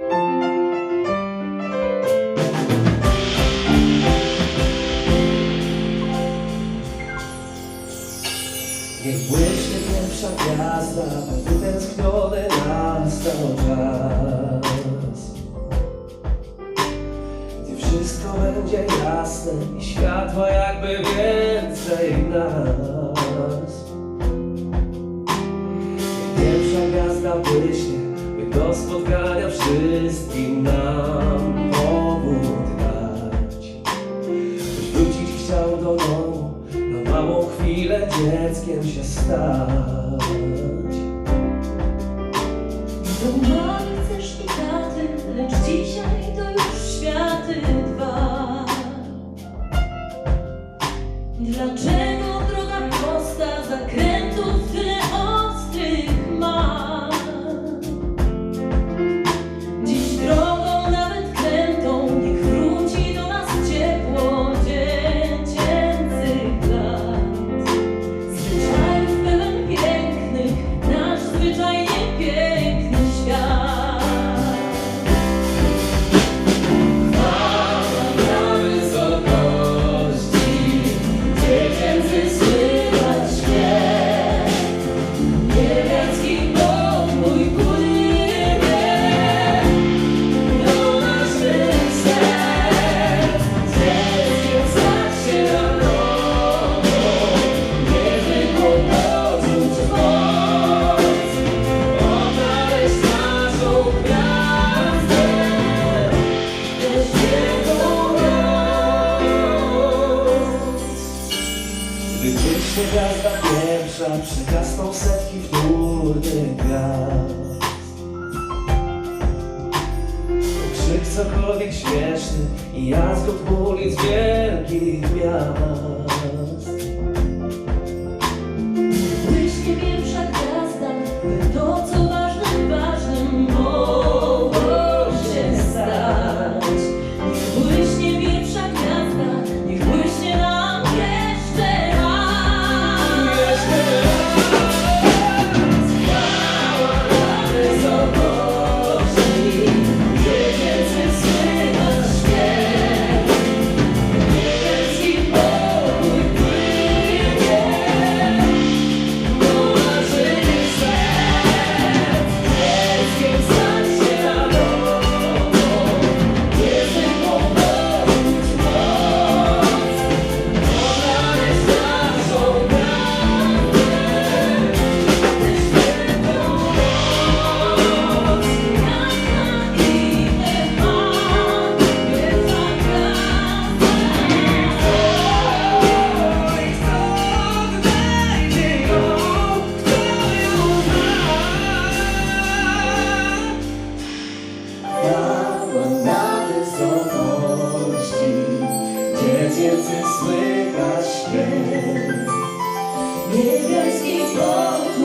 Niech błyśnie pierwsza gwiazda, by tęskniony nastał czas. Gdy wszystko będzie jasne i światła jakby więcej nas. Niech pierwsza gwiazda błyśnie, do spotkania wszystkim nam powód dać. Ktoś wrócić chciał do domu, na małą chwilę dzieckiem się stać. Do mamy chcesz i taty, lecz dzisiaj się gwiazda pierwsza Przygasną setki wtórnych gwiazd krzyk cokolwiek śmieszny I jazgot ulic wielkich miast сердце слышно, не верь,